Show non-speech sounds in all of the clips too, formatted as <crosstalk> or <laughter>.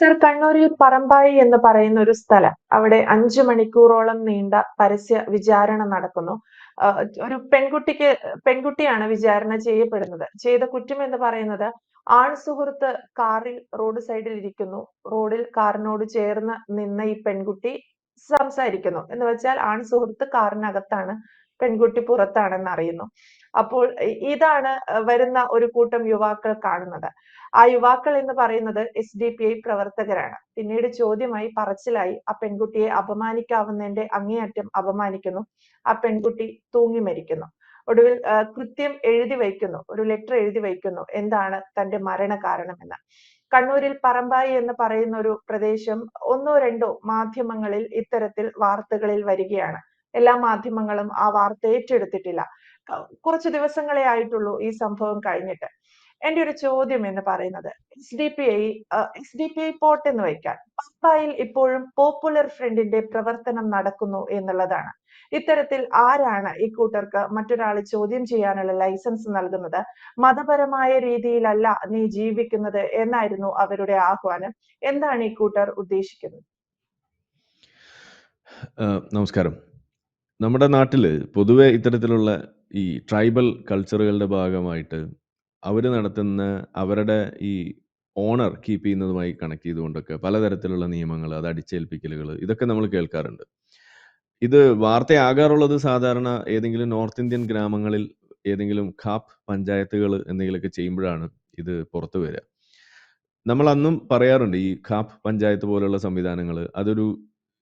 Sir കണ്ണൂരിൽ പറമ്പായി എന്ന് പറയുന്ന ഒരു സ്ഥലം. അവിടെ അഞ്ചു മണിക്കൂറോളം നീണ്ട പരസ്യ വിചാരണ നടക്കുന്നു. ഒരു പെൺകുട്ടിക്ക് പെൺകുട്ടിയാണ് വിചാരണ ചെയ്യപ്പെടുന്നത്. ചെയ്ത കുറ്റം എന്ന് പറയുന്നത് ആൺ സുഹൃത്ത് കാറിൽ റോഡ് സൈഡിൽ ഇരിക്കുന്നു. റോഡിൽ കാറിനോട് ചേർന്ന് നിന്ന ഈ പെൺകുട്ടി സംസാരിക്കുന്നു. എന്ന് വെച്ചാൽ ആൺ സുഹൃത്ത് കാറിനകത്താണ് പെൺകുട്ടി പുറത്താണെന്ന് അറിയുന്നു. അപ്പോൾ ഇതാണ് വരുന്ന ഒരു കൂട്ടം യുവാക്കൾ കാണുന്നത്. ആ യുവാക്കൾ എന്ന് പറയുന്നത് എസ് ഡി പി ഐ പ്രവർത്തകരാണ്. പിന്നീട് ചോദ്യമായി പറച്ചിലായി ആ പെൺകുട്ടിയെ അപമാനിക്കാവുന്നതിന്റെ അങ്ങേയറ്റം അപമാനിക്കുന്നു ആ പെൺകുട്ടി തൂങ്ങി മരിക്കുന്നു. ഒടുവിൽ കൃത്യം എഴുതി വയ്ക്കുന്നു ഒരു ലെറ്റർ എഴുതി വയ്ക്കുന്നു എന്താണ് തന്റെ മരണ കാരണമെന്ന്. കണ്ണൂരിൽ പറമ്പായി എന്ന് പറയുന്ന ഒരു പ്രദേശം ഒന്നോ രണ്ടോ മാധ്യമങ്ങളിൽ ഇത്തരത്തിൽ വാർത്തകളിൽ വരികയാണ്. എല്ലാ മാധ്യമങ്ങളും ആ വാർത്ത ഏറ്റെടുത്തിട്ടില്ല. കുറച്ച് ദിവസങ്ങളെ ആയിട്ടുള്ളൂ ഈ സംഭവം കഴിഞ്ഞിട്ട്. എന്റെ ഒരു ചോദ്യം എന്ന് പറയുന്നത് S D P I S D P I pot എന്ന് വയ്ക്കാൻ പമ്പായിൽ ഇപ്പോഴും പോപ്പുലർ ഫ്രണ്ടിന്റെ പ്രവർത്തനം നടക്കുന്നു എന്നുള്ളതാണ്. ഇത്തരത്തിൽ ആരാണ് ഈ കൂട്ടർക്ക് മറ്റൊരാളെ ചോദ്യം ചെയ്യാനുള്ള ലൈസൻസ് നൽകുന്നത്? മതപരമായ രീതിയിലല്ല നീ ജീവിക്കുന്നത് എന്നായിരുന്നു അവരുടെ ആഹ്വാനം. എന്താണ് ഈ കൂട്ടർ ഉദ്ദേശിക്കുന്നത്? നമസ്കാരം. നമ്മുടെ നാട്ടിൽ പൊതുവെ ഇത്തരത്തിലുള്ള ഈ ട്രൈബൽ കൾച്ചറുകളുടെ ഭാഗമായിട്ട് അവർ നടത്തുന്ന അവരുടെ ഈ ഓണർ കീപ്പ് ചെയ്യുന്നതുമായി കണക്ട് ചെയ്തുകൊണ്ടൊക്കെ പലതരത്തിലുള്ള നിയമങ്ങൾ അത് അടിച്ചേൽപ്പിക്കലുകൾ ഇതൊക്കെ നമ്മൾ കേൾക്കാറുണ്ട്. ഇത് വാർത്തയാകാറുള്ളത് സാധാരണ ഏതെങ്കിലും നോർത്ത് ഇന്ത്യൻ ഗ്രാമങ്ങളിൽ ഏതെങ്കിലും ഖാപ്പ് പഞ്ചായത്തുകൾ എന്തെങ്കിലുമൊക്കെ ചെയ്യുമ്പോഴാണ് ഇത് പുറത്തു വരിക. നമ്മൾ അന്നും പറയാറുണ്ട് ഈ ഖാപ്പ് പഞ്ചായത്ത് പോലുള്ള സംവിധാനങ്ങൾ അതൊരു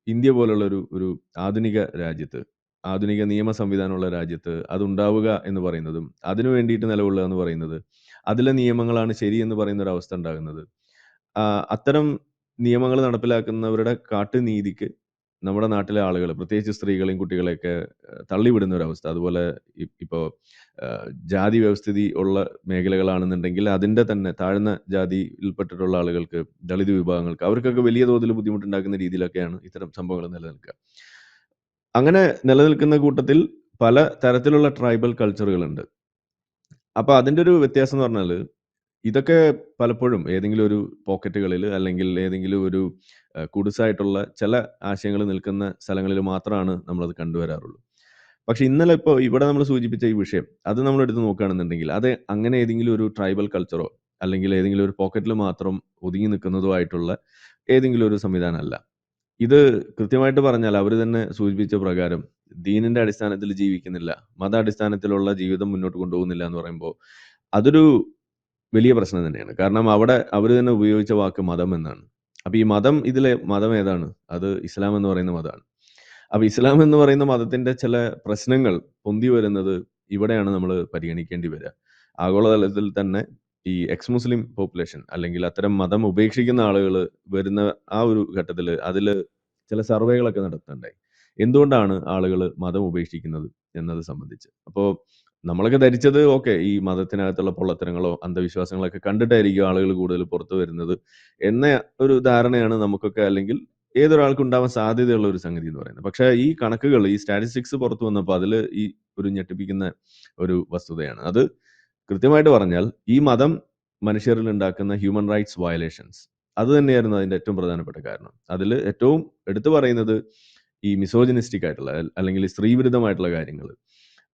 ഇന്ത്യ പോലുള്ള ഒരു ഒരു ആധുനിക രാജ്യത്ത് ആധുനിക നിയമ സംവിധാനമുള്ള രാജ്യത്ത് അതുണ്ടാവുക എന്ന് പറയുന്നതും അതിനു വേണ്ടിയിട്ട് നിലകൊള്ളുക എന്ന് പറയുന്നത് അതിലെ നിയമങ്ങളാണ് ശരി എന്ന് പറയുന്ന ഒരു അവസ്ഥ ഉണ്ടാകുന്നത് അത്തരം നിയമങ്ങൾ നടപ്പിലാക്കുന്നവരുടെ കാട്ടുനീതിക്ക് നമ്മുടെ നാട്ടിലെ ആളുകൾ പ്രത്യേകിച്ച് സ്ത്രീകളെയും കുട്ടികളെയൊക്കെ തള്ളിവിടുന്ന ഒരു അവസ്ഥ അതുപോലെ ഇപ്പോൾ ഇപ്പോ ജാതി വ്യവസ്ഥിതി ഉള്ള മേഖലകളാണെന്നുണ്ടെങ്കിൽ അതിന്റെ തന്നെ താഴ്ന്ന ജാതിയിൽപ്പെട്ടിട്ടുള്ള ആളുകൾക്ക് ദളിത് വിഭാഗങ്ങൾക്ക് അവർക്കൊക്കെ വലിയ തോതിൽ ബുദ്ധിമുട്ടുണ്ടാക്കുന്ന രീതിയിലൊക്കെയാണ് ഇത്തരം സംഭവങ്ങൾ നിലനിൽക്കുക. അങ്ങനെ നിലനിൽക്കുന്ന കൂട്ടത്തിൽ പല തരത്തിലുള്ള ട്രൈബൽ കൾച്ചറുകളുണ്ട് അപ്പൊ അതിന്റെ ഒരു വ്യത്യാസം എന്ന് പറഞ്ഞാൽ ഇതൊക്കെ പലപ്പോഴും ഏതെങ്കിലും ഒരു പോക്കറ്റുകളിൽ അല്ലെങ്കിൽ ഏതെങ്കിലും ഒരു കുടിസായിട്ടുള്ള കുടുസായിട്ടുള്ള ചില ആശയങ്ങൾ നിൽക്കുന്ന സ്ഥലങ്ങളിൽ മാത്രമാണ് നമ്മളത് കണ്ടുവരാറുള്ളൂ. പക്ഷെ ഇന്നലെ ഇപ്പോൾ ഇവിടെ നമ്മൾ സൂചിപ്പിച്ച ഈ വിഷയം അത് നമ്മൾ എടുത്ത് നോക്കുകയാണെന്നുണ്ടെങ്കിൽ അത് അങ്ങനെ ഏതെങ്കിലും ഒരു ട്രൈബൽ കൾച്ചറോ അല്ലെങ്കിൽ ഏതെങ്കിലും ഒരു പോക്കറ്റിൽ മാത്രം ഒതുങ്ങി നിൽക്കുന്നതോ ആയിട്ടുള്ള ഏതെങ്കിലും ഒരു സംവിധാനമല്ല. ഇത് കൃത്യമായിട്ട് പറഞ്ഞാൽ അവർ തന്നെ സൂചിപ്പിച്ച പ്രകാരം ദീനിന്റെ അടിസ്ഥാനത്തിൽ ജീവിക്കുന്നില്ല മത അടിസ്ഥാനത്തിലുള്ള ജീവിതം മുന്നോട്ട് കൊണ്ടുപോകുന്നില്ല എന്ന് പറയുമ്പോൾ അതൊരു വലിയ പ്രശ്നം തന്നെയാണ്. കാരണം അവിടെ അവർ തന്നെ ഉപയോഗിച്ച വാക്ക് മതം എന്നാണ്. അപ്പൊ ഈ മതം ഇതിലെ മതം ഏതാണ്? അത് ഇസ്ലാം എന്ന് പറയുന്ന മതമാണ്. അപ്പൊ ഇസ്ലാം എന്ന് പറയുന്ന മതത്തിന്റെ ചില പ്രശ്നങ്ങൾ പൊന്തി വരുന്നത് ഇവിടെയാണ് നമ്മൾ പരിഗണിക്കേണ്ടി വരിക. ആഗോളതലത്തിൽ തന്നെ ഈ എക്സ് മുസ്ലിം പോപ്പുലേഷൻ അല്ലെങ്കിൽ അത്തരം മതം ഉപേക്ഷിക്കുന്ന ആളുകൾ വരുന്ന ആ ഒരു ഘട്ടത്തിൽ അതിൽ ചില സർവേകളൊക്കെ നടത്തുന്നുണ്ടായി എന്തുകൊണ്ടാണ് ആളുകൾ മതം ഉപേക്ഷിക്കുന്നത് എന്നത് സംബന്ധിച്ച്? അപ്പോൾ നമ്മളൊക്കെ ധരിച്ചത് ഓക്കെ ഈ മതത്തിനകത്തുള്ള പൊള്ളത്തരങ്ങളോ അന്ധവിശ്വാസങ്ങളൊക്കെ കണ്ടിട്ടായിരിക്കും ആളുകൾ കൂടുതൽ പുറത്തു വരുന്നത് എന്ന ഒരു ധാരണയാണ് നമുക്കൊക്കെ അല്ലെങ്കിൽ ഏതൊരാൾക്കും ഉണ്ടാവാൻ സാധ്യതയുള്ള ഒരു സംഗതി എന്ന് പറയുന്നത്. പക്ഷേ ഈ കണക്കുകൾ ഈ സ്റ്റാറ്റിസ്റ്റിക്സ് പുറത്തു വന്നപ്പോൾ അതിൽ ഈ ഒരു ഞെട്ടിപ്പിക്കുന്ന ഒരു വസ്തുതയാണ്. അത് കൃത്യമായിട്ട് പറഞ്ഞാൽ ഈ മതം മനുഷ്യരിൽ ഉണ്ടാക്കുന്ന ഹ്യൂമൻ റൈറ്റ്സ് വയലേഷൻസ് അത് തന്നെയായിരുന്നു അതിന്റെ ഏറ്റവും പ്രധാനപ്പെട്ട കാരണം. അതിൽ ഏറ്റവും എടുത്തു പറയുന്നത് ഈ മിസോജിനിസ്റ്റിക് ആയിട്ടുള്ള അല്ലെങ്കിൽ സ്ത്രീവിരുദ്ധമായിട്ടുള്ള കാര്യങ്ങൾ.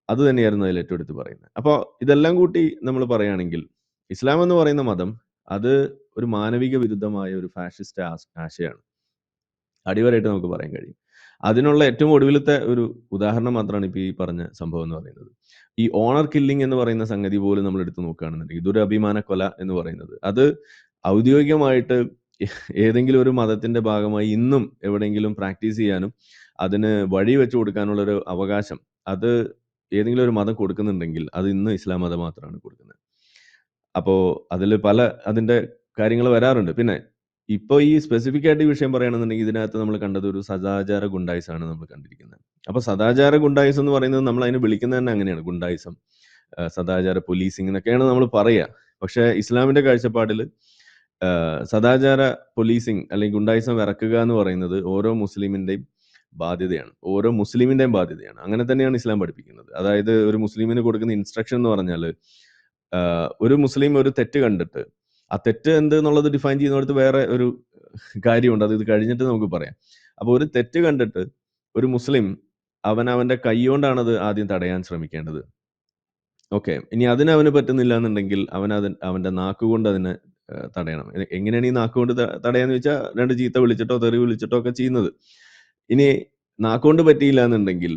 അത് തന്നെയായിരുന്നു അതിൽ ഏറ്റവും എടുത്ത് പറയുന്നത്. അപ്പോൾ ഇതെല്ലാം കൂട്ടി നമ്മൾ പറയുകയാണെങ്കിൽ ഇസ്ലാം എന്ന് പറയുന്ന മതം അത് ഒരു മാനവിക വിരുദ്ധമായ ഒരു ഫാഷിസ്റ്റ് ആശയാണ്. അടിവരായിട്ട് നമുക്ക് പറയാൻ കഴിയും. അതിനുള്ള ഏറ്റവും ഒടുവിലത്തെ ഒരു ഉദാഹരണം മാത്രമാണ് ഇപ്പോൾ ഈ പറഞ്ഞ സംഭവം എന്ന് പറയുന്നത്. ഈ ഓണർ കില്ലിംഗ് എന്ന് പറയുന്ന സംഗതി പോലും നമ്മൾ എടുത്തു നോക്കുകയാണെന്നുണ്ടെങ്കിൽ ഇതൊരു അഭിമാന കൊല എന്ന് പറയുന്നത്. അത് ഔദ്യോഗികമായിട്ട് ഏതെങ്കിലും ഒരു മതത്തിന്റെ ഭാഗമായി ഇന്നും എവിടെയെങ്കിലും പ്രാക്ടീസ് ചെയ്യാനും അതിന് വഴി വെച്ചു കൊടുക്കാനുള്ള ഒരു അവകാശം അത് ഏതെങ്കിലും ഒരു മതം കൊടുക്കുന്നുണ്ടെങ്കിൽ അത് ഇന്ന് ഇസ്ലാം മതം മാത്രമാണ് കൊടുക്കുന്നത്. അപ്പോൾ അതിൽ പല അതിന്റെ കാര്യങ്ങൾ വരാറുണ്ട്. പിന്നെ ഇപ്പോൾ ഈ സ്പെസിഫിക് ആയിട്ട് ഈ വിഷയം പറയുകയാണെന്നുണ്ടെങ്കിൽ ഇതിനകത്ത് നമ്മൾ കണ്ടത് ഒരു സദാചാര ഗുണ്ടായിസാണ് നമ്മൾ കണ്ടിരിക്കുന്നത്. അപ്പൊ സദാചാര ഗുണ്ടായുസം എന്ന് പറയുന്നത് നമ്മൾ അതിനെ വിളിക്കുന്നത് തന്നെ അങ്ങനെയാണ് ഗുണ്ടായിസം. സദാചാര പോലീസിംഗ് എന്നൊക്കെയാണ് നമ്മൾ പറയുക. പക്ഷേ ഇസ്ലാമിന്റെ കാഴ്ചപ്പാടിൽ സദാചാര പോലീസിംഗ് അല്ലെങ്കിൽ ഗുണ്ടായിസം ഇറക്കുക എന്ന് പറയുന്നത് ഓരോ മുസ്ലിമിന്റെയും ബാധ്യതയാണ്. ഓരോ മുസ്ലിമിന്റെയും ബാധ്യതയാണ്. അങ്ങനെ തന്നെയാണ് ഇസ്ലാം പഠിപ്പിക്കുന്നത്. അതായത് ഒരു മുസ്ലിമിന് കൊടുക്കുന്ന ഇൻസ്ട്രക്ഷൻ എന്ന് പറഞ്ഞാൽ ഒരു മുസ്ലിം ഒരു തെറ്റ് കണ്ടിട്ട് ആ തെറ്റ് എന്ത് എന്നുള്ളത് ഡിഫൈൻ ചെയ്യുന്നിടത്ത് വേറെ ഒരു കാര്യമുണ്ട്. അത് ഇത് കഴിഞ്ഞിട്ട് നമുക്ക് പറയാം. അപ്പോൾ ഒരു തെറ്റ് കണ്ടിട്ട് ഒരു മുസ്ലിം അവൻ അവന്റെ കൈയ്യോണ്ടാണത് ആദ്യം തടയാൻ ശ്രമിക്കേണ്ടത്. ഓക്കെ. ഇനി അതിന് അവന് പറ്റുന്നില്ല എന്നുണ്ടെങ്കിൽ അവൻ അത് അവന്റെ നാക്കുകൊണ്ട് അതിനെ തടയണം. എങ്ങനെയാണ് ഈ നാക്കുകൊണ്ട് തടയാന്ന് വെച്ചാൽ രണ്ട് ചീത്ത വിളിച്ചിട്ടോ, തെറി വിളിച്ചിട്ടോ ഒക്കെ ചെയ്യുന്നത്. ഇനി നാക്കുകൊണ്ട് പറ്റിയില്ല എന്നുണ്ടെങ്കിൽ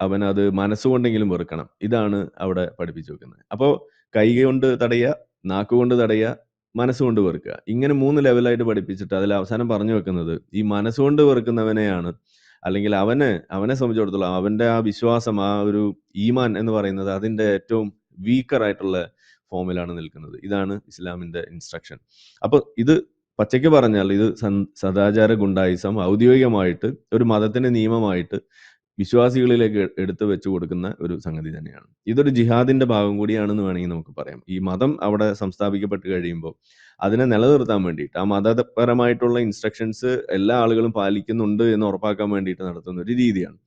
അവൻ അത് മനസ്സുകൊണ്ടെങ്കിലും വെറുക്കണം. ഇതാണ് അവിടെ പഠിപ്പിച്ചു വെക്കുന്നത്. അപ്പോൾ കൈ കൊണ്ട് തടയുക, നാക്കുകൊണ്ട് തടയുക, മനസ്സുകൊണ്ട് വെറുക്കുക. ഇങ്ങനെ മൂന്ന് ലെവലായിട്ട് പഠിപ്പിച്ചിട്ട് അതിൽ അവസാനം പറഞ്ഞു വെക്കുന്നത് ഈ മനസ്സുകൊണ്ട് വെറുക്കുന്നവനെയാണ് അല്ലെങ്കിൽ അവന് അവനെ സംബന്ധിച്ചിടത്തോളം അവന്റെ ആ വിശ്വാസം, ആ ഒരു ഈമാൻ എന്ന് പറയുന്നത് അതിന്റെ ഏറ്റവും വീക്കർ ആയിട്ടുള്ള ഫോമിലാണ് നിൽക്കുന്നത്. ഇതാണ് ഇസ്ലാമിന്റെ ഇൻസ്ട്രക്ഷൻ. അപ്പോൾ ഇത് പച്ചയ്ക്ക് പറഞ്ഞാൽ ഇത് സദാചാര ഗുണ്ടായിസം ഔദ്യോഗികമായിട്ട് ഒരു മതത്തിന്റെ നിയമമായിട്ട് വിശ്വാസികളിലേക്ക് എടുത്തു വെച്ചു കൊടുക്കുന്ന ഒരു സംഗതി തന്നെയാണ്. ഇതൊരു ജിഹാദിന്റെ ഭാഗം കൂടിയാണെന്ന് വേണമെങ്കിൽ നമുക്ക് പറയാം. ഈ മതം അവിടെ സംസ്ഥാപിക്കപ്പെട്ട് കഴിയുമ്പോൾ അതിനെ നിലനിർത്താൻ വേണ്ടിയിട്ട് ആ മതപരമായിട്ടുള്ള ഇൻസ്ട്രക്ഷൻസ് എല്ലാ ആളുകളും പാലിക്കുന്നുണ്ട് എന്ന് ഉറപ്പാക്കാൻ വേണ്ടിയിട്ട് നടത്തുന്ന ഒരു രീതിയാണ്.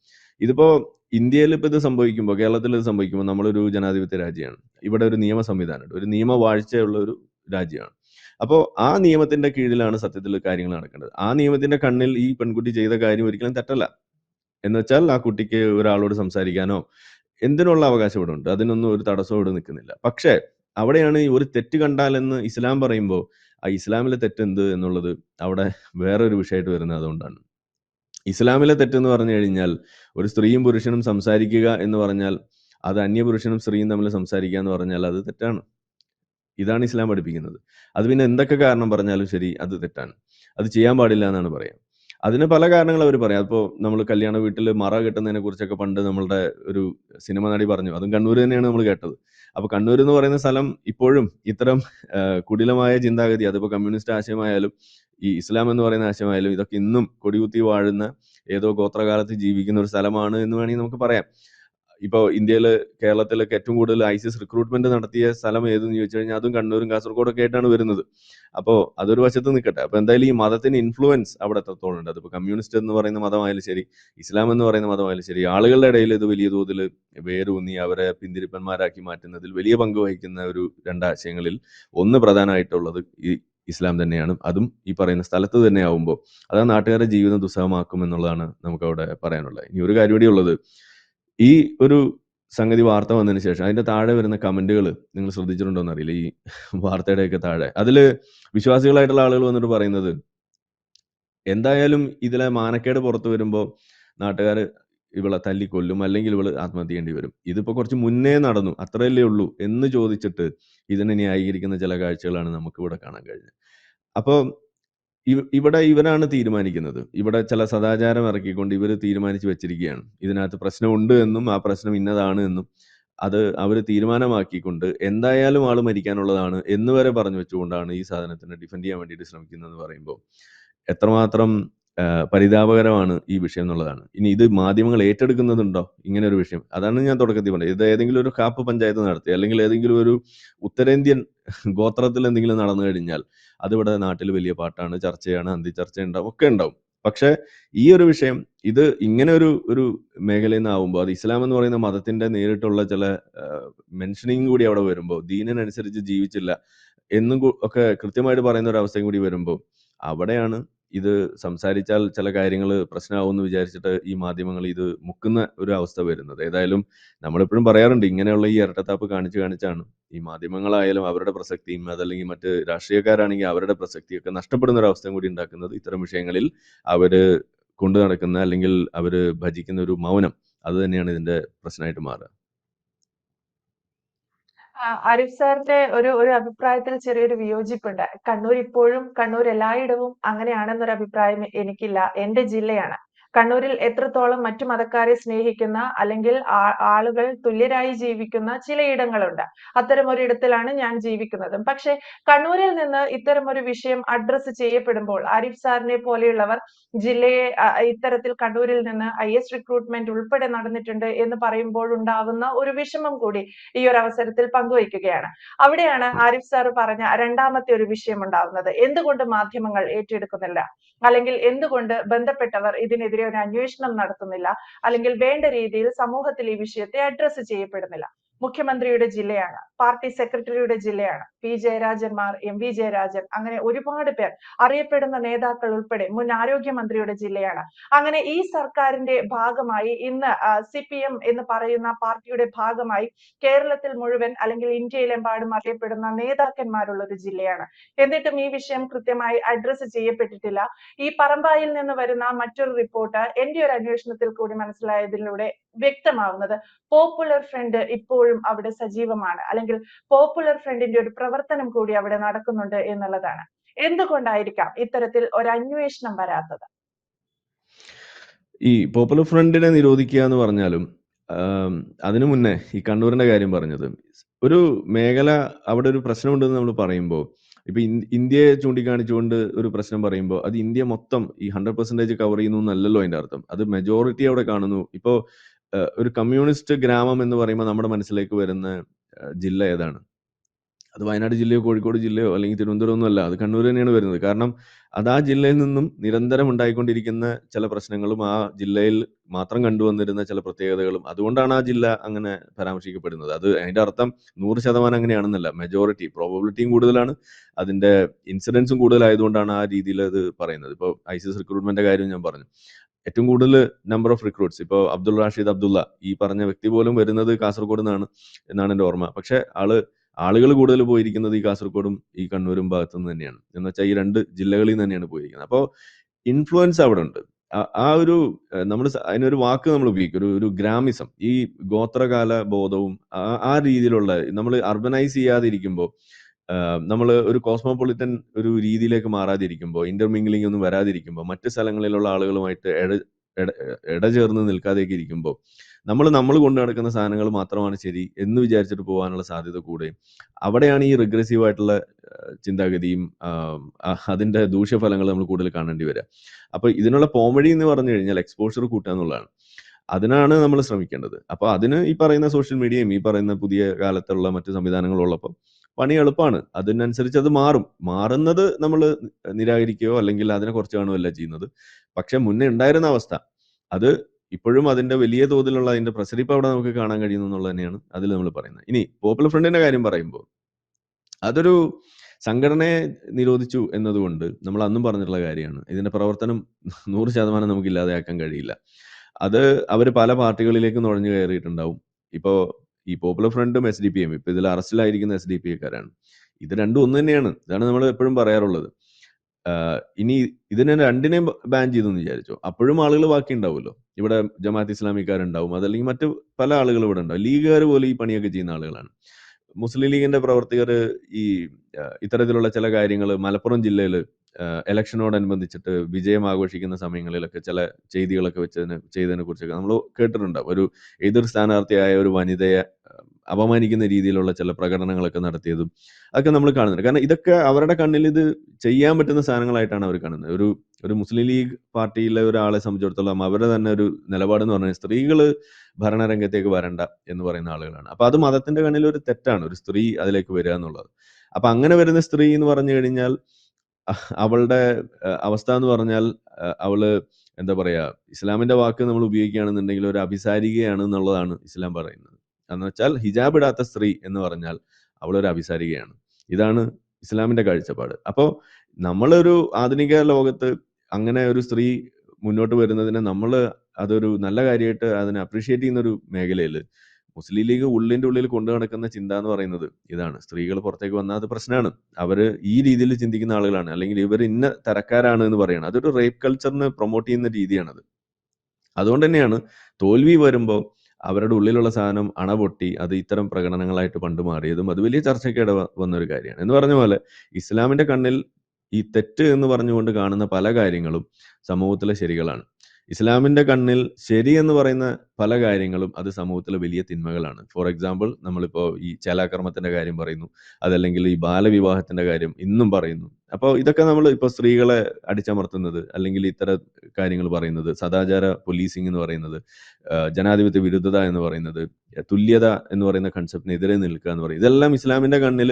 ഇതിപ്പോ ഇന്ത്യയിൽ ഇപ്പൊ ഇത് സംഭവിക്കുമ്പോൾ കേരളത്തിൽ ഇത് സംഭവിക്കുമ്പോൾ നമ്മളൊരു ജനാധിപത്യ രാജ്യമാണ്. ഇവിടെ ഒരു നിയമ സംവിധാനമുണ്ട്. ഒരു നിയമവാഴ്ചയുള്ള ഒരു രാജ്യമാണ്. അപ്പോൾ ആ നിയമത്തിന്റെ കീഴിലാണ് സത്യത്തിൽ കാര്യങ്ങൾ നടക്കേണ്ടത്. ആ നിയമത്തിന്റെ കണ്ണിൽ ഈ പെൺകുട്ടി ചെയ്ത കാര്യം ഒരിക്കലും തെറ്റല്ല. എന്നുവെച്ചാൽ ആ കുട്ടിക്ക് ഒരാളോട് സംസാരിക്കാനോ എന്തിനുള്ള അവകാശം ഇവിടെ ഉണ്ട്. അതിനൊന്നും ഒരു തടസ്സം ഇവിടെ നിൽക്കുന്നില്ല. പക്ഷേ അവിടെയാണ് ഒരു തെറ്റ് കണ്ടാൽ എന്ന് ഇസ്ലാം പറയുമ്പോൾ ആ ഇസ്ലാമിലെ തെറ്റ് എന്ത് എന്നുള്ളത് അവിടെ വേറൊരു വിഷയമായിട്ട് വരുന്നത് അതുകൊണ്ടാണ്. ഇസ്ലാമിലെ തെറ്റെന്ന് പറഞ്ഞു കഴിഞ്ഞാൽ ഒരു സ്ത്രീയും പുരുഷനും സംസാരിക്കുക എന്ന് പറഞ്ഞാൽ അത് അന്യപുരുഷനും സ്ത്രീയും തമ്മിൽ സംസാരിക്കുക എന്ന് പറഞ്ഞാൽ അത് തെറ്റാണ്. ഇതാണ് ഇസ്ലാം പഠിപ്പിക്കുന്നത്. അത് പിന്നെ എന്തൊക്കെ കാരണം പറഞ്ഞാലും ശരി അത് തെറ്റാണ്. അത് ചെയ്യാൻ പാടില്ല എന്നാണ് പറയാ. അതിന് പല കാരണങ്ങൾ അവർ പറയും. അപ്പോൾ നമ്മൾ കല്യാണ വീട്ടിൽ മറ കെട്ടുന്നതിനെ കുറിച്ചൊക്കെ പണ്ട് നമ്മളുടെ ഒരു സിനിമ നടി പറഞ്ഞു. അതും കണ്ണൂർ തന്നെയാണ് നമ്മൾ കേട്ടത്. അപ്പൊ കണ്ണൂർ എന്ന് പറയുന്ന സ്ഥലം ഇപ്പോഴും ഇത്തരം കുടിലമായ ചിന്താഗതി അതിപ്പോ കമ്മ്യൂണിസ്റ്റ് ആശയമായാലും ഈ ഇസ്ലാം എന്ന് പറയുന്ന ആശയമായാലും ഇതൊക്കെ ഇന്നും കൊടികുത്തി വാഴുന്ന ഏതോ ഗോത്രകാലത്ത് ജീവിക്കുന്ന ഒരു സ്ഥലമാണ് എന്ന് വേണമെങ്കിൽ നമുക്ക് പറയാം. ഇപ്പോ ഇന്ത്യയിൽ കേരളത്തിലൊക്കെ ഏറ്റവും കൂടുതൽ ഐസിസ് റിക്രൂട്ട്മെന്റ് നടത്തിയ സ്ഥലം ഏതെന്ന് ചോദിച്ചു കഴിഞ്ഞാൽ അതും കണ്ണൂരും കാസർഗോഡൊക്കെ ആയിട്ടാണ് വരുന്നത്. അപ്പോൾ അതൊരു വശത്ത് നിൽക്കട്ടെ. അപ്പോൾ എന്തായാലും ഈ മതത്തിന് ഇൻഫ്ലുവൻസ് അവിടെ എത്രത്തോളം ഉണ്ട്. അതിപ്പോൾ കമ്മ്യൂണിസ്റ്റ് എന്ന് പറയുന്ന മതമായാലും ശരി, ഇസ്ലാം എന്ന് പറയുന്ന മതമായാലും ശരി, ആളുകളുടെ ഇടയിൽ ഇത് വലിയ തോതിൽ വേരൂന്നി അവരെ പിന്തിരിപ്പന്മാരാക്കി മാറ്റുന്നതിൽ വലിയ പങ്ക് വഹിക്കുന്ന ഒരു രണ്ടാശയങ്ങളിൽ ഒന്ന് പ്രധാനമായിട്ടുള്ളത് ഈ ഇസ്ലാം തന്നെയാണ്. അതും ഈ പറയുന്ന സ്ഥലത്ത് തന്നെ ആവുമ്പോൾ അത് നാട്ടുകാരുടെ ജീവിതം ദുസ്സഹമാക്കും എന്നുള്ളതാണ് നമുക്ക് അവിടെ പറയാനുള്ളത്. ഇനി ഒരു കാര്യം കൂടി ഉള്ളത് ഈ ഒരു സംഗതി വാർത്ത വന്നതിന് ശേഷം അതിന്റെ താഴെ വരുന്ന കമന്റുകൾ നിങ്ങൾ ശ്രദ്ധിച്ചിട്ടുണ്ടോ എന്നറിയില്ല. ഈ വാർത്തയുടെയൊക്കെ താഴെ. അതിൽ വിശ്വാസികളായിട്ടുള്ള ആളുകൾ വന്നിട്ട് പറയുന്നത് എന്തായാലും ഇതിലെ മാനക്കേട് പുറത്തു വരുമ്പോൾ നാട്ടുകാർ ഇവളെ തല്ലിക്കൊല്ലും അല്ലെങ്കിൽ ഇവൾ ആത്മഹത്യ ചെയ്യേണ്ടി വരും. ഇതിപ്പോ കുറച്ച് മുന്നേ നടന്നു. അത്രയല്ലേ ഉള്ളൂ എന്ന് ചോദിച്ചിട്ട് ഇതിനെ ന്യായീകരിക്കുന്ന ചില കാഴ്ചകളാണ് നമുക്കിവിടെ കാണാൻ കഴിഞ്ഞത്. അപ്പോ ഇവ ഇവിടെ ഇവനാണ് തീരുമാനിക്കുന്നത്. ഇവിടെ ചില സദാചാരം ഇറക്കിക്കൊണ്ട് ഇവർ തീരുമാനിച്ചു വെച്ചിരിക്കുകയാണ്. ഇതിനകത്ത് പ്രശ്നമുണ്ട് എന്നും ആ പ്രശ്നം ഇന്നതാണ് എന്നും അത് അവർ തീരുമാനമാക്കിക്കൊണ്ട് എന്തായാലും ആൾ മരിക്കാനുള്ളതാണ് എന്ന് വരെ പറഞ്ഞു വെച്ചുകൊണ്ടാണ് ഈ സാധനത്തിനെ ഡിഫെൻഡ് ചെയ്യാൻ വേണ്ടിയിട്ട് ശ്രമിക്കുന്നത് എന്ന് പറയുമ്പോൾ എത്രമാത്രം പരിതാപകരമാണ് ഈ വിഷയം എന്നുള്ളതാണ്. ഇനി ഇത് മാധ്യമങ്ങൾ ഏറ്റെടുക്കുന്നതുണ്ടോ ഇങ്ങനെ ഒരു വിഷയം? അതാണ് ഞാൻ തുടക്കത്തിൽ പറഞ്ഞത്. ഇത് ഏതെങ്കിലും ഒരു കാപ്പ് പഞ്ചായത്ത് നടത്തി അല്ലെങ്കിൽ ഏതെങ്കിലും ഒരു ഉത്തരേന്ത്യൻ ഗോത്രത്തിൽ എന്തെങ്കിലും നടന്നു കഴിഞ്ഞാൽ അതിവിടെ നാട്ടിൽ വലിയ പാട്ടാണ്, ചർച്ചയാണ്, അന്തി ചർച്ച ഉണ്ടാവും, ഒക്കെ ഉണ്ടാവും. പക്ഷേ ഈ ഒരു വിഷയം ഇത് ഇങ്ങനെ ഒരു ഒരു മേഖലയിൽ നിന്നാവുമ്പോൾ അത് ഇസ്ലാം എന്ന് പറയുന്ന മതത്തിന്റെ നേരിട്ടുള്ള ചില മെൻഷനിങ് കൂടി അവിടെ വരുമ്പോൾ ദീനനുസരിച്ച് ജീവിച്ചില്ല എന്നും ഒക്കെ കൃത്യമായിട്ട് പറയുന്ന ഒരു അവസ്ഥയും കൂടി വരുമ്പോൾ അവിടെയാണ് ഇത് സംസാരിച്ചാൽ ചില കാര്യങ്ങൾ പ്രശ്നമാവുമെന്ന് വിചാരിച്ചിട്ട് ഈ മാധ്യമങ്ങൾ ഇത് മുക്കുന്ന ഒരു അവസ്ഥ വരുന്നത്. ഏതായാലും നമ്മളെപ്പോഴും പറയാറുണ്ട് ഇങ്ങനെയുള്ള ഈ ഇരട്ടത്താപ്പ് കാണിച്ച് കാണിച്ചാണ് ഈ മാധ്യമങ്ങളായാലും അവരുടെ പ്രസക്തിയും അതല്ലെങ്കിൽ മറ്റ് രാഷ്ട്രീയക്കാരാണെങ്കിൽ അവരുടെ പ്രസക്തിയൊക്കെ നഷ്ടപ്പെടുന്ന ഒരു അവസ്ഥയും കൂടി ഉണ്ടാക്കുന്നത് ഇത്തരം വിഷയങ്ങളിൽ അവർ കൊണ്ടു നടക്കുന്ന അല്ലെങ്കിൽ അവർ ഭജിക്കുന്ന ഒരു മൗനം അത് തന്നെയാണ് ഇതിന്റെ പ്രശ്നമായിട്ട് മാറുക. ആ, ആരിഫ് സാറിന്റെ ഒരു ഒരു അഭിപ്രായത്തിൽ ചെറിയൊരു വിയോജിപ്പുണ്ട്. കണ്ണൂർ ഇപ്പോഴും കണ്ണൂർ എല്ലായിടവും അങ്ങനെയാണെന്നൊരു അഭിപ്രായം എനിക്കില്ല. എന്റെ ജില്ലയാണ്. കണ്ണൂരിൽ എത്രത്തോളം മറ്റു മതക്കാരെ സ്നേഹിക്കുന്ന അല്ലെങ്കിൽ ആളുകൾ തുല്യരായി ജീവിക്കുന്ന ചിലയിടങ്ങളുണ്ട്. അത്തരമൊരിടത്തിലാണ് ഞാൻ ജീവിക്കുന്നതും. പക്ഷെ കണ്ണൂരിൽ നിന്ന് ഇത്തരം ഒരു വിഷയം അഡ്രസ്സ് ചെയ്യപ്പെടുമ്പോൾ ആരിഫ് സാറിനെ പോലെയുള്ളവർ ജില്ലയെ ഇത്തരത്തിൽ കണ്ണൂരിൽ നിന്ന് ഐ എസ് റിക്രൂട്ട്മെന്റ് ഉൾപ്പെടെ നടന്നിട്ടുണ്ട് എന്ന് പറയുമ്പോൾ ഉണ്ടാകുന്ന ഒരു വിഷമം കൂടി ഈ ഒരു അവസരത്തിൽ പങ്കുവയ്ക്കുകയാണ്. അവിടെയാണ് ആരിഫ് സാർ പറഞ്ഞ രണ്ടാമത്തെ ഒരു വിഷയം ഉണ്ടാവുന്നത്. എന്തുകൊണ്ട് മാധ്യമങ്ങൾ ഏറ്റെടുക്കുന്നില്ല? അല്ലെങ്കിൽ എന്തുകൊണ്ട് ബന്ധപ്പെട്ടവർ ഇതിനെതിരെ ഒരു അന്വേഷണം നടത്തുന്നില്ല? അല്ലെങ്കിൽ വേണ്ട രീതിയിൽ സമൂഹത്തിൽ ഈ വിഷയത്തെ അഡ്രസ്സ് ചെയ്യപ്പെടുന്നില്ല? മുഖ്യമന്ത്രിയുടെ ജില്ലയാണ് പാർട്ടി സെക്രട്ടറിയുടെ ജില്ലയാണ്. പി. ജയരാജന്മാർ എം. വി. ജയരാജൻ അങ്ങനെ ഒരുപാട് പേർ അറിയപ്പെടുന്ന നേതാക്കൾ ഉൾപ്പെടെ മുൻ ആരോഗ്യമന്ത്രിയുടെ ജില്ലയാണ്. അങ്ങനെ ഈ സർക്കാരിന്റെ ഭാഗമായി ഇന്ന് സി പി എം എന്ന് പറയുന്ന പാർട്ടിയുടെ ഭാഗമായി കേരളത്തിൽ മുഴുവൻ അല്ലെങ്കിൽ ഇന്ത്യയിലെമ്പാടും അറിയപ്പെടുന്ന നേതാക്കന്മാരുള്ള ഒരു ജില്ലയാണ്. എന്നിട്ടും ഈ വിഷയം കൃത്യമായി അഡ്രസ്സ് ചെയ്യപ്പെട്ടിട്ടില്ല. ഈ പറമ്പായിൽ നിന്ന് വരുന്ന മറ്റൊരു റിപ്പോർട്ട് എന്റെ ഒരു അന്വേഷണത്തിൽ കൂടി മനസ്സിലായതിലൂടെ വ്യക്തമാവുന്നത്. പോപ്പുലർ ഫ്രണ്ട് ഇപ്പോഴും അവിടെ സജീവമാണ്. അല്ലെങ്കിൽ പോപ്പുലർ ഫ്രണ്ടിന്റെ ഒരു പ്രവർത്തനം കൂടി അവിടെ നടക്കുന്നുണ്ട് എന്നുള്ളതാണ്. എന്തുകൊണ്ടായിരിക്കാം ഇത്തരത്തിൽ ഒരു അന്വേഷണം വരാത്തത്? ഈ പോപ്പുലർ ഫ്രണ്ടിനെ നിരോധിക്കുക എന്ന് പറഞ്ഞാലും അതിനു മുന്നേ ഈ കണ്ണൂരിന്റെ കാര്യം പറഞ്ഞത് ഒരു മേഖല അവിടെ ഒരു പ്രശ്നമുണ്ടെന്ന് നമ്മൾ പറയുമ്പോൾ ഇപ്പൊ ഇന്ത്യയെ ചൂണ്ടിക്കാണിച്ചുകൊണ്ട് ഒരു പ്രശ്നം പറയുമ്പോൾ അത് ഇന്ത്യ മൊത്തം ഈ ഹൺഡ്രഡ് പെർസെന്റേജ് കവർ ചെയ്യുന്നു എന്നല്ലല്ലോ അതിന്റെ അർത്ഥം. അത് മെജോറിറ്റി അവിടെ കാണുന്നു. ഇപ്പോ ഒരു കമ്മ്യൂണിസ്റ്റ് ഗ്രാമം എന്ന് പറയുമ്പോൾ നമ്മുടെ മനസ്സിലേക്ക് വരുന്ന ജില്ല ഏതാണ്? അത് വയനാട് ജില്ലയോ കോഴിക്കോട് ജില്ലയോ അല്ലെങ്കിൽ തിരുവനന്തപുരം ഒന്നും അല്ല അത് കണ്ണൂർ തന്നെയാണ് വരുന്നത്. കാരണം അത് ആ ജില്ലയിൽ നിന്നും നിരന്തരം ഉണ്ടായിക്കൊണ്ടിരിക്കുന്ന ചില പ്രശ്നങ്ങളും ആ ജില്ലയിൽ മാത്രം കണ്ടുവന്നിരുന്ന ചില പ്രത്യേകതകളും അതുകൊണ്ടാണ് ആ ജില്ല അങ്ങനെ പരാമർശിക്കപ്പെടുന്നത്. അത് അതിന്റെ അർത്ഥം നൂറ് ശതമാനം അങ്ങനെയാണെന്നല്ല. മെജോറിറ്റി പ്രോബബിലിറ്റിയും കൂടുതലാണ്. അതിന്റെ ഇൻസിഡൻസും കൂടുതലായതുകൊണ്ടാണ് ആ രീതിയിൽ അത് പറയുന്നത്. ഇപ്പോൾ ഐസിസ് റിക്രൂട്ട്മെന്റ് കാര്യം ഞാൻ പറഞ്ഞു. ഏറ്റവും കൂടുതൽ നമ്പർ ഓഫ് റിക്രൂട്ട്സ് ഇപ്പോൾ അബ്ദുൾ റാഷിദ് അബ്ദുള്ള ഈ പറഞ്ഞ വ്യക്തി പോലും വരുന്നത് കാസർഗോഡ് നിന്നാണ് എന്നാണ് എന്റെ ഓർമ്മ. പക്ഷേ ആൾ ആളുകൾ കൂടുതൽ പോയിരിക്കുന്നത് ഈ കാസർഗോഡും ഈ കണ്ണൂരും ഭാഗത്തു നിന്ന് തന്നെയാണ്. എന്ന് വെച്ചാൽ ഈ രണ്ട് ജില്ലകളിൽ നിന്ന് തന്നെയാണ് പോയിരിക്കുന്നത്. അപ്പോൾ ഇൻഫ്ലുവൻസ് അവിടെ ഉണ്ട്. ആ- ഒരു നമ്മൾ അതിനൊരു വാക്ക് നമ്മൾ ഉപയോഗിക്കും. ഒരു ഒരു ഗ്രാമിസം. ഈ ഗോത്രകാല ബോധവും ആ രീതിയിലുള്ള നമ്മൾ അർബനൈസ് ചെയ്യാതിരിക്കുമ്പോൾ നമ്മൾ ഒരു കോസ്മോപൊളിറ്റൻ ഒരു രീതിയിലേക്ക് മാറാതിരിക്കുമ്പോൾ ഇന്റർമിംഗ്ലിംഗ് ഒന്നും വരാതിരിക്കുമ്പോൾ മറ്റ് സ്ഥലങ്ങളിലുള്ള ആളുകളുമായിട്ട് ഇട ഇട ഇടചേർന്ന് നിൽക്കാതെയൊക്കെ ഇരിക്കുമ്പോൾ നമ്മൾ നമ്മൾ കൊണ്ടു നടക്കുന്ന സാധനങ്ങൾ മാത്രമാണ് ശരി എന്ന് വിചാരിച്ചിട്ട് പോകാനുള്ള സാധ്യത കൂടുകയും അവിടെയാണ് ഈ റിഗ്രസീവ് ആയിട്ടുള്ള ചിന്താഗതിയും അതിന്റെ ദൂഷ്യഫലങ്ങൾ നമ്മൾ കൂടുതൽ കാണേണ്ടി വരിക അപ്പൊ ഇതിനുള്ള പോംവഴി എന്ന് പറഞ്ഞു കഴിഞ്ഞാൽ എക്സ്പോഷർ കൂട്ടുക എന്നുള്ളതാണ്. അതിനാണ് നമ്മൾ ശ്രമിക്കേണ്ടത്. അപ്പോൾ അതിന് ഈ പറയുന്ന സോഷ്യൽ മീഡിയയും ഈ പറയുന്ന പുതിയ കാലത്തുള്ള മറ്റു സംവിധാനങ്ങളും ഉള്ളപ്പോൾ പണി എളുപ്പമാണ് അതിനനുസരിച്ച് അത് മാറും. മാറുന്നത് നമ്മൾ നിരാകരിക്കുകയോ അല്ലെങ്കിൽ അതിനെ കുറച്ച് കാണുകയല്ല ചെയ്യുന്നത്. പക്ഷെ മുന്നേ ഉണ്ടായിരുന്ന അവസ്ഥ. അത് ഇപ്പോഴും അതിന്റെ വലിയ തോതിലുള്ള അതിന്റെ പ്രസരിപ്പ് അവിടെ നമുക്ക് കാണാൻ കഴിയുന്നു എന്നുള്ളത് തന്നെയാണ് അതിൽ നമ്മൾ പറയുന്നത്. ഇനി പോപ്പുലർ ഫ്രണ്ടിന്റെ കാര്യം പറയുമ്പോൾ അതൊരു സംഘടനയെ നിരോധിച്ചു എന്നതുകൊണ്ട് നമ്മൾ അന്നും പറഞ്ഞിട്ടുള്ള കാര്യമാണ്. ഇതിന്റെ പ്രവർത്തനം നൂറ് ശതമാനം നമുക്ക് ഇല്ലാതെയാക്കാൻ കഴിയില്ല. അത് അവർ പല പാർട്ടികളിലേക്ക് നുഴഞ്ഞു കയറിയിട്ടുണ്ടാവും. ഇപ്പോ ഈ പോപ്പുലർ ഫ്രണ്ടും എസ് ഡി പി എം ഇപ്പൊ ഇതിൽ അറസ്റ്റിലായിരിക്കുന്ന എസ് ഡി പി എക്കാരാണ് ഇത് രണ്ടും ഒന്ന് തന്നെയാണ്. ഇതാണ് നമ്മൾ എപ്പോഴും പറയാറുള്ളത്. ഇനി ഇതിനെ രണ്ടിനെയും ബാൻ ചെയ്തു എന്ന് വിചാരിച്ചോ? അപ്പോഴും ആളുകൾ ബാക്കി ഉണ്ടാവുമല്ലോ. ഇവിടെ ജമാഅത്ത് ഇസ്ലാമിക്കാരുണ്ടാവും. അതല്ലെങ്കിൽ മറ്റു പല ആളുകൾ ഇവിടെ ഉണ്ടാവും. ലീഗുകാർ പോലും ഈ പണിയൊക്കെ ചെയ്യുന്ന ആളുകളാണ്. മുസ്ലിം ലീഗിന്റെ പ്രവർത്തകർ ഈ ഇത്തരത്തിലുള്ള ചില കാര്യങ്ങൾ മലപ്പുറം ജില്ലയിൽ ഇലക്ഷനോടനുബന്ധിച്ചിട്ട് വിജയം ആഘോഷിക്കുന്ന സമയങ്ങളിലൊക്കെ ചില ചെയ്തികളൊക്കെ വെച്ചതിന് ചെയ്തതിനെ കുറിച്ചൊക്കെ നമ്മൾ കേട്ടിട്ടുണ്ടാവും. ഒരു എതിർ സ്ഥാനാർത്ഥിയായ ഒരു വനിതയെ അപമാനിക്കുന്ന രീതിയിലുള്ള ചില പ്രകടനങ്ങളൊക്കെ നടത്തിയതും അതൊക്കെ നമ്മൾ കാണുന്നുണ്ട്. കാരണം ഇതൊക്കെ അവരുടെ കണ്ണിൽ ഇത് ചെയ്യാൻ പറ്റുന്ന സാധനങ്ങളായിട്ടാണ് അവർ കാണുന്നത്. ഒരു ഒരു മുസ്ലിം ലീഗ് പാർട്ടിയിലെ ഒരാളെ സംബന്ധിച്ചിടത്തോളം അവരുടെ തന്നെ ഒരു നിലപാടെന്ന് പറഞ്ഞാൽ സ്ത്രീകൾ ഭരണരംഗത്തേക്ക് വരണ്ട എന്ന് പറയുന്ന ആളുകളാണ്. അപ്പൊ അത് മതത്തിന്റെ കണ്ണിൽ ഒരു തെറ്റാണ്. ഒരു സ്ത്രീ അതിലേക്ക് വരിക എന്നുള്ളത്. അപ്പൊ അങ്ങനെ വരുന്ന സ്ത്രീ എന്ന് പറഞ്ഞു കഴിഞ്ഞാൽ അവളുടെ അവസ്ഥ എന്ന് പറഞ്ഞാൽ അവൾ എന്താ പറയാ ഇസ്ലാമിന്റെ വാക്ക് നമ്മൾ ഉപയോഗിക്കുകയാണെന്നുണ്ടെങ്കിൽ ഒരു അഭിസാരികയാണ് എന്നുള്ളതാണ് ഇസ്ലാം പറയുന്നത്. എന്ന് വെച്ചാൽ ഹിജാബ് ഇടാത്ത സ്ത്രീ എന്ന് പറഞ്ഞാൽ അവൾ ഒരു അഭിസാരികയാണ്. ഇതാണ് ഇസ്ലാമിന്റെ കാഴ്ചപ്പാട്. അപ്പോൾ നമ്മളൊരു ആധുനിക ലോകത്ത് അങ്ങനെ ഒരു സ്ത്രീ മുന്നോട്ട് വരുന്നതിനെ നമ്മൾ അതൊരു നല്ല കാര്യമായിട്ട് അതിനെ അപ്രീഷിയേറ്റ് ചെയ്യുന്ന ഒരു മേഖലയിൽ മുസ്ലിം ലീഗ് ഉള്ളിന്റെ ഉള്ളിൽ കൊണ്ടു നടക്കുന്ന ചിന്ത എന്ന് പറയുന്നത് ഇതാണ്. സ്ത്രീകൾ പുറത്തേക്ക് വന്നാൽ അത് പ്രശ്നമാണ്. അവർ ഈ രീതിയിൽ ചിന്തിക്കുന്ന ആളുകളാണ്. അല്ലെങ്കിൽ ഇവർ ഇന്ന തരക്കാരാണ് എന്ന് പറയുന്നത് അതൊരു റേപ്പ് കൾച്ചറിന് പ്രൊമോട്ട് ചെയ്യുന്ന രീതിയാണത്. അതുകൊണ്ട് തന്നെയാണ് തോൽവി വരുമ്പോൾ അവരുടെ ഉള്ളിലുള്ള സാധനം അണപൊട്ടി അത് ഇത്തരം പ്രകടനങ്ങളായിട്ട് പണ്ട് മാറിയതും അത് വലിയ ചർച്ചയ്ക്ക് ഇട വന്ന ഒരു കാര്യമാണ്. എന്ന് പറഞ്ഞ പോലെ ഇസ്ലാമിന്റെ കണ്ണിൽ ഈ തെറ്റ് എന്ന് പറഞ്ഞുകൊണ്ട് കാണുന്ന പല കാര്യങ്ങളും സമൂഹത്തിലെ ശരികളാണ്. ഇസ്ലാമിന്റെ കണ്ണിൽ ശരി എന്ന് പറയുന്ന പല കാര്യങ്ങളും അത് സമൂഹത്തിലെ വലിയ തിന്മകളാണ്. ഫോർ എക്സാമ്പിൾ നമ്മളിപ്പോ ഈ ചേലാകർമ്മത്തിന്റെ കാര്യം പറയുന്നു. അതല്ലെങ്കിൽ ഈ ബാലവിവാഹത്തിന്റെ കാര്യം ഇന്നും പറയുന്നു. അപ്പോൾ ഇതൊക്കെ നമ്മൾ ഇപ്പോൾ സ്ത്രീകളെ അടിച്ചമർത്തുന്നത് അല്ലെങ്കിൽ ഇത്തരം കാര്യങ്ങൾ പറയുന്നത് സദാചാര പോലീസിംഗ് എന്ന് പറയുന്നത് ജനാധിപത്യ വിരുദ്ധത എന്ന് പറയുന്നത് തുല്യത എന്ന് പറയുന്ന കൺസെപ്റ്റിനെതിരെ നിൽക്കുക എന്ന് പറയുന്നത് ഇതെല്ലാം ഇസ്ലാമിന്റെ കണ്ണിൽ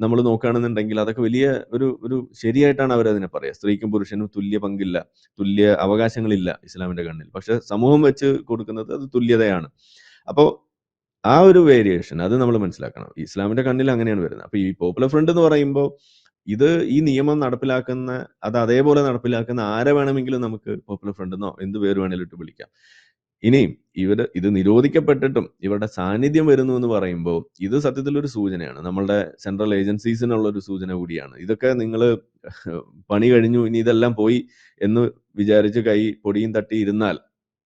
നമ്മൾ നോക്കുകയാണെന്നുണ്ടെങ്കിൽ അതൊക്കെ വലിയ ഒരു ഒരു ശരിയായിട്ടാണ് അവരതിനെ പറയുക. സ്ത്രീക്കും പുരുഷനും തുല്യ പങ്കില്ല തുല്യ അവകാശങ്ങളില്ല ഇസ്ലാമിന്റെ കണ്ണിൽ. പക്ഷെ സമൂഹം വെച്ച് കൊടുക്കുന്നത് അത് തുല്യതയാണ്. അപ്പോൾ ആ ഒരു വേരിയേഷൻ അത് നമ്മൾ മനസ്സിലാക്കണം. ഇസ്ലാമിന്റെ കണ്ണിൽ അങ്ങനെയാണ് വരുന്നത്. അപ്പോൾ ഈ പോപ്പുലർ ഫ്രണ്ട് എന്ന് പറയുമ്പോൾ ഇത് ഈ നിയമം നടപ്പിലാക്കുന്ന അത് അതേപോലെ നടപ്പിലാക്കുന്ന ആരെ വേണമെങ്കിലും നമുക്ക് പോപ്പുലർ ഫ്രണ്ട് എന്നോ എന്ത് പേര് വേണേലും ഇട്ട് വിളിക്കാം. ഇനിയും ഇവർ ഇത് നിരോധിക്കപ്പെട്ടിട്ടും ഇവരുടെ സാന്നിധ്യം വരുന്നു എന്ന് പറയുമ്പോൾ ഇത് സത്യത്തിൽ ഒരു സൂചനയാണ്. നമ്മളുടെ സെൻട്രൽ ഏജൻസീസിനുള്ള ഒരു സൂചന കൂടിയാണ്. ഇതൊക്കെ നിങ്ങൾ <laughs> പണി കഴിഞ്ഞു ഇനി ഇതെല്ലാം പോയി എന്ന് വിചാരിച്ച് കൈ പൊടിയും തട്ടി ഇരുന്നാൽ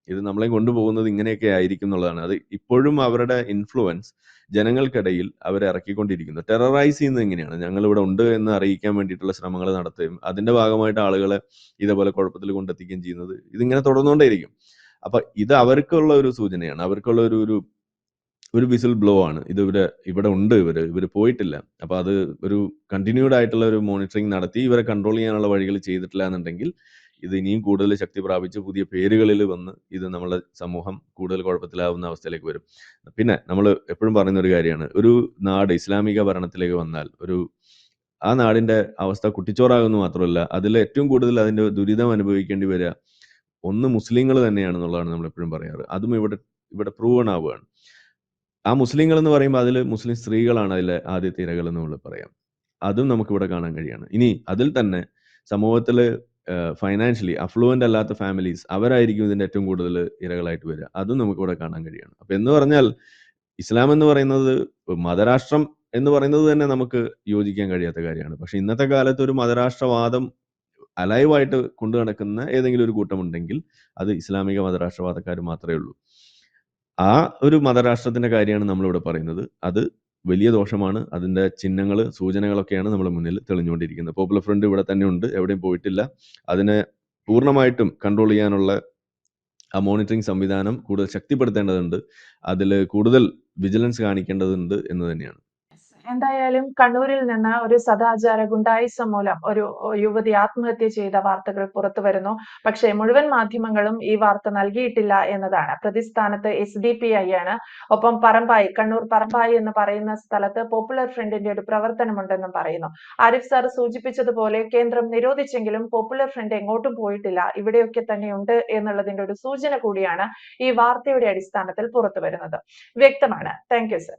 ഇത് നമ്മളെ കൊണ്ടുപോകുന്നത് ഇങ്ങനെയൊക്കെ ആയിരിക്കും എന്നുള്ളതാണ്. അത് ഇപ്പോഴും അവരുടെ ഇൻഫ്ലുവൻസ് ജനങ്ങൾക്കിടയിൽ അവരെ ഇറക്കിക്കൊണ്ടിരിക്കുന്നു. ടെററൈസ് ചെയ്യുന്നത് എങ്ങനെയാണ്? ഞങ്ങൾ ഇവിടെ ഉണ്ട് എന്ന് അറിയിക്കാൻ വേണ്ടിയിട്ടുള്ള ശ്രമങ്ങൾ നടത്തുകയും അതിന്റെ ഭാഗമായിട്ട് ആളുകളെ ഇതേപോലെ കുഴപ്പത്തിൽ കൊണ്ടെത്തിക്കുകയും ചെയ്യുന്നത് ഇതിങ്ങനെ തുടർന്നുകൊണ്ടേയിരിക്കും. അപ്പൊ ഇത് അവർക്കുള്ള ഒരു സൂചനയാണ്. അവർക്കുള്ള ഒരു ഒരു ഒരു വിസിൽ ബ്ലോ ആണ്. ഇത് ഇവർ ഇവിടെ ഉണ്ട് ഇവർ. ഇവർ പോയിട്ടില്ല. അപ്പൊ അത് ഒരു കണ്ടിന്യൂഡ് ആയിട്ടുള്ള ഒരു മോണിറ്ററിംഗ് നടത്തി ഇവരെ കൺട്രോൾ ചെയ്യാനുള്ള വഴികൾ ചെയ്തിട്ടില്ല എന്നുണ്ടെങ്കിൽ ഇത് ഇനിയും കൂടുതൽ ശക്തി പ്രാപിച്ച് പുതിയ പേരുകളിൽ വന്ന് ഇത് നമ്മളെ സമൂഹം കൂടുതൽ കുഴപ്പത്തിലാവുന്ന അവസ്ഥയിലേക്ക് വരും. പിന്നെ നമ്മൾ എപ്പോഴും പറയുന്ന ഒരു കാര്യമാണ്. ഒരു നാട് ഇസ്ലാമിക ഭരണത്തിലേക്ക് വന്നാൽ ഒരു ആ നാടിന്റെ അവസ്ഥ കുട്ടിച്ചോറാകുന്നു മാത്രമല്ല അതിൽ ഏറ്റവും കൂടുതൽ അതിന്റെ ദുരിതം അനുഭവിക്കേണ്ടി വരിക ഒന്ന് മുസ്ലിങ്ങൾ തന്നെയാണെന്നുള്ളതാണ് നമ്മൾ എപ്പോഴും പറയാറ്. അതും ഇവിടെ ഇവിടെ പ്രൂവൺ ആവുകയാണ്. ആ മുസ്ലിങ്ങൾ എന്ന് പറയുമ്പോൾ അതിൽ മുസ്ലിം സ്ത്രീകളാണ് അതിലെ ആദ്യത്തെ ഇരകൾ എന്ന് നമ്മൾ പറയാം. അതും നമുക്ക് ഇവിടെ കാണാൻ കഴിയാണ്. ഇനി അതിൽ തന്നെ സമൂഹത്തിൽ ഫൈനാൻഷ്യലി അഫ്ലുവന്റ് അല്ലാത്ത ഫാമിലീസ് അവരായിരിക്കും ഇതിന്റെ ഏറ്റവും കൂടുതൽ ഇരകളായിട്ട് വരിക. അതും നമുക്ക് ഇവിടെ കാണാൻ കഴിയാണ്. അപ്പം എന്ന് പറഞ്ഞാൽ ഇസ്ലാം എന്ന് പറയുന്നത് മതരാഷ്ട്രം എന്ന് പറയുന്നത് തന്നെ നമുക്ക് യോജിക്കാൻ കഴിയാത്ത കാര്യമാണ്. പക്ഷെ ഇന്നത്തെ കാലത്ത് ഒരു മതരാഷ്ട്രവാദം അലൈവായിട്ട് കൊണ്ടു നടക്കുന്ന ഏതെങ്കിലും ഒരു കൂട്ടമുണ്ടെങ്കിൽ അത് ഇസ്ലാമിക മതരാഷ്ട്രവാദക്കാർ മാത്രമേ ഉള്ളൂ. ആ ഒരു മതരാഷ്ട്രത്തിന്റെ കാര്യമാണ് നമ്മളിവിടെ പറയുന്നത്. അത് വലിയ ദോഷമാണ്. അതിന്റെ ചിഹ്നങ്ങൾ സൂചനകളൊക്കെയാണ് നമ്മുടെ മുന്നിൽ തെളിഞ്ഞുകൊണ്ടിരിക്കുന്നത്. പോപ്പുലർ ഫ്രണ്ട് ഇവിടെ തന്നെ ഉണ്ട്. എവിടെയും പോയിട്ടില്ല. അതിനെ പൂർണമായിട്ടും കൺട്രോൾ ചെയ്യാനുള്ള ആ മോണിറ്ററിംഗ് സംവിധാനം കൂടുതൽ ശക്തിപ്പെടുത്തേണ്ടതുണ്ട്. അതിൽ കൂടുതൽ വിജിലൻസ് കാണിക്കേണ്ടതുണ്ട് എന്ന് തന്നെയാണ്. എന്തായാലും കണ്ണൂരിൽ നിന്ന് ഒരു സദാചാര ഗുണ്ടായിസം മൂലം ഒരു യുവതി ആത്മഹത്യ ചെയ്ത വാർത്തകൾ പുറത്തു വരുന്നു. പക്ഷേ മുഴുവൻ മാധ്യമങ്ങളും ഈ വാർത്ത നൽകിയിട്ടില്ല എന്നതാണ്. പ്രതിസ്ഥാനത്ത് എസ് ഡി പി ഐ ആണ് ഒപ്പം പറമ്പായി കണ്ണൂർ പറമ്പായി എന്ന് പറയുന്ന സ്ഥലത്ത് പോപ്പുലർ ഫ്രണ്ടിന്റെ ഒരു പ്രവർത്തനമുണ്ടെന്നും പറയുന്നു. ആരിഫ് സാർ സൂചിപ്പിച്ചതുപോലെ കേന്ദ്രം നിരോധിച്ചെങ്കിലും പോപ്പുലർ ഫ്രണ്ട് എങ്ങോട്ടും പോയിട്ടില്ല. ഇവിടെയൊക്കെ തന്നെ ഉണ്ട് എന്നുള്ളതിന്റെ ഒരു സൂചന കൂടിയാണ് ഈ വാർത്തയുടെ അടിസ്ഥാനത്തിൽ പുറത്തു വരുന്നത്. വ്യക്തമാണ്. Thank you sir.